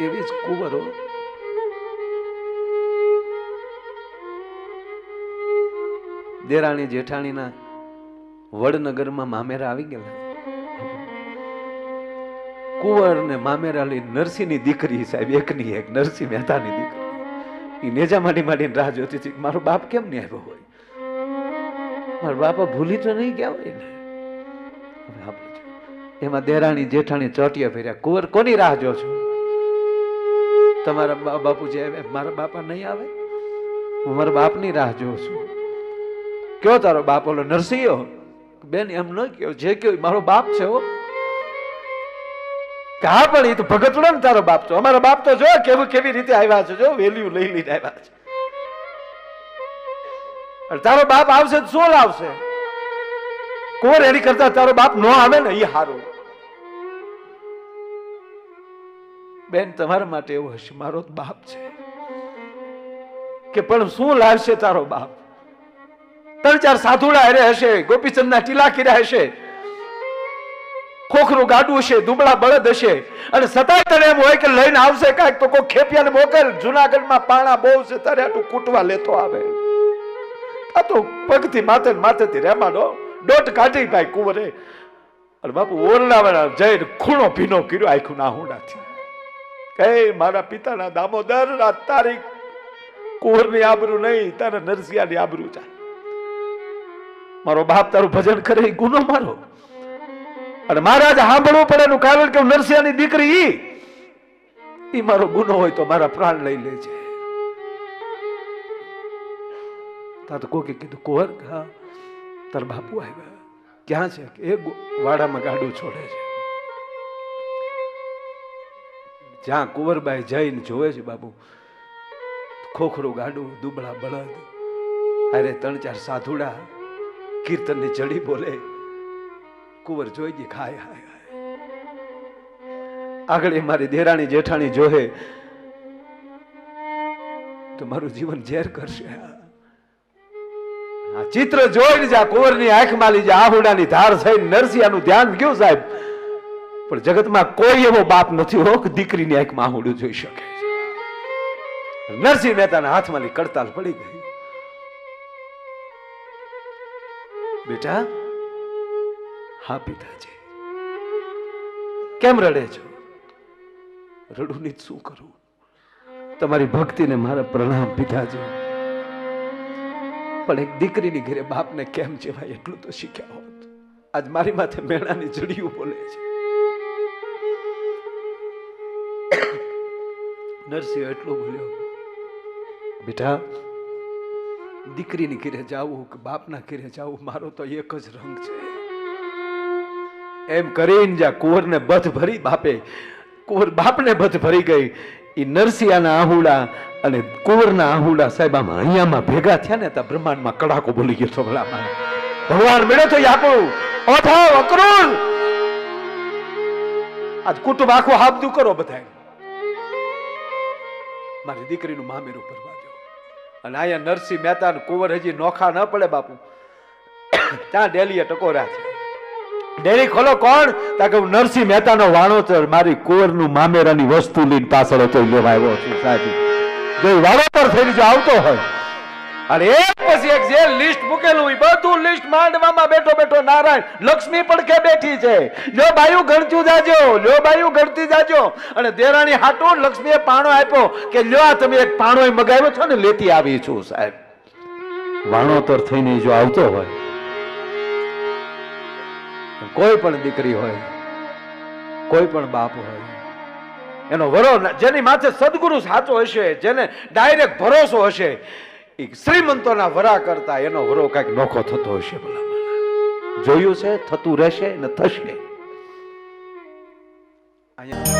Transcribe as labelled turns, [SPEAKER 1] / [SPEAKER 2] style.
[SPEAKER 1] એવી જ કુંવરો. દેરાણી જેઠાણીના વડનગરમાં મામેરા આવી ગયેલા. કુંવર ને મામેરા લઈ નરસિંહની દીકરી સાહેબ, એકની એક, નરસિંહ મહેતાની દીકરી. એ નેજા માંડી માંડીને રાહ જોતી હતી મારો બાપ કેમ નહીં આવ્યો હોય? મારા બાપા ભૂલી તો નહીં ગયા હોય ને. એમાં દેરાણી જેઠાણી ચોટિયા ફેર્યા. કુંવર કોની રાહ જો છો તમારા બાપુજી મારા બાપા નહીં આવે? હું મારા બાપની રાહ જોઉં છું. કયો તારો બાપ? ઓલો નરસિંહ? બેન, એમ ન કયો. જે કયો મારો બાપ છે, હો. હા પણ એ તો ભગતડો ને તારો બાપ છો. અમારા બાપ તો જો કેવું, કેવી રીતે આવ્યા છે, જો વેલ્યુ લઈ લઈને આવ્યા છે. તારો બાપ આવશે શું લાવશે? કોર એની કરતા તારો બાપ ન આવે ને? એ હારું. બેન, તમારા માટે એવું હશે, મારો બાપ છે. કે પણ શું લાવશે તારો બાપ? ત્રણ ચાર સાધુડા હારે હશે, ગોપીચંદના ટીલા કર્યા હશે. ખોખરું ગાડું હશે, દુબળા બળદ હશે. અને સતાય તને એમ હોય કે લઈને આવશે કાંઈક તો કોઈ ખેપિયાને મોકલ, જુનાગઢમાં પાણા બહુ છે, તારે આટલું કૂટવા લેતો આવે. આ તો પગથી માથે માથેથી રેમાડો. દોટ કાઢી ભાઈ કુંવરે. અને બાપુ ઓરડાવાળા જઈને ખૂણો ભીનો કર્યો, આખું ના હુંડાથી કે મારા પિતાના દામોદર આ તારી કુંવરની આબરૂ નહીં, તારા નરસિયાની આબરૂ છે મારો બાપ તારું ભજન કરે, એ ગુનો મારો. અને મહારાજ સાંભળવું પડે એનું કારણ કે નરસિયાની દીકરી, ઈ મારો ગુનો હોય તો મારા પ્રાણ લઈ લેજે તા તો કોકે કીધું કોર હા, તાર બાપુ આવ્યા. ક્યાં છે? એ વાડામાં ગાડું છોડે છે. જ્યાં કુંવરબાઈ જઈને જોવે છે બાબુ ખોખરું ગાડું, દુબળા બળદ, અરે ત્રણ ચાર સાધુડા કીર્તનની જડી બોલે. કુંવર જોઈ ગઈ, ખાય હાય હાય આગળ એ મારી દેરાણી જેઠાણી જોહે. તો મારું જીવન ઝેર કરશે. આ ચિત્ર જોઈને જા કુંવરની આંખમાં લીજે આહુડાની ધાર થઈને નરસિંહાનું ધ્યાન ગયું સાહેબ. પણ જગતમાં કોઈ એવો બાપ નથી હો કે દીકરીની આંખમાં આહુડું જોઈ શકે. નરસિંહ મહેતાના હાથમાં કડતાલ પડી ગઈ. બેટા, હા પિતાજી. કેમ રડે છો? રડું ની શું કરું? તમારી ભક્તિને મારા પ્રણામ પિતાજી. પણ એક દીકરીની ઘરે બાપને કેમ જેવાય એટલું તો શીખ્યા હોત. આજ મારી માથે મેણાની જડિયું બોલે છે. નરસિંહ એટલું બોલ્યો બેટા. દીકરીની ઘરે જાવું કે બાપના ઘરે જાવું મારો તો એક જ રંગ છે. એમ કરીને જ્યાં કુંવરને બધ ભરી બાપે કુંવર બાપને બધ ભરી ગઈ એ નરસિંહાના આહુડા અને કુંવરના આહુડા સાહેબ આમ અહીંયામાં ભેગા થયા ને ત્યાં બ્રહ્માંડમાં કડાકો બોલી ગયો તો ભલામાં ભગવાન મેળે તો આપણું ઓઠો અકરુલ આજ કુટુંબ આખું હાબદું કરો બધાય મારી દીકરીનું મામેરું ભરવા દો. અને અહીંયા નરસિંહ મહેતા કુંવર હજી નોખા ન પડે બાપુ. ત્યાં ડેલીએ ટકોરા છે. ડેરી ખોલો કોણ? તાકે હું નરસિંહ મહેતાનો વાણોતર મારી કુંવરનું મામેરાની વસ્તુ લઈને પાછળ હતો, લેવા આવ્યો છું, સાહેબ. જો વાળો પર થઈને જો આવતો હોય અને એક પછી એક જે લિસ્ટ મૂકેલું એ બધું લિસ્ટ માંડવામાં બેઠો બેઠો નારાયણ લક્ષ્મી પડખે બેઠી છે. લ્યો બાયું ગણતું જાજો લ્યો બાયું ગણતી જાજો. અને દેરાણી હાટો લક્ષ્મીએ પાણો આપ્યો કે લ્યો આ તમે એક પાણો મગાવ્યો છો ને લેતી આવી છું સાહેબ. વાણોતર થઈને જો આવતો હોય. કોઈ પણ દીકરી હોય કોઈ પણ બાપ હોય એનો વરો જેની માથે સદગુરુ સાચો હશે જેને ડાયરેક્ટ ભરોસો હશે એ શ્રીમંતોના વરા કરતા એનો વરો કંઈક નોખો થતો હશે ભલામણ જોયું છે, થતું રહેશે ને થશે. અહીંયા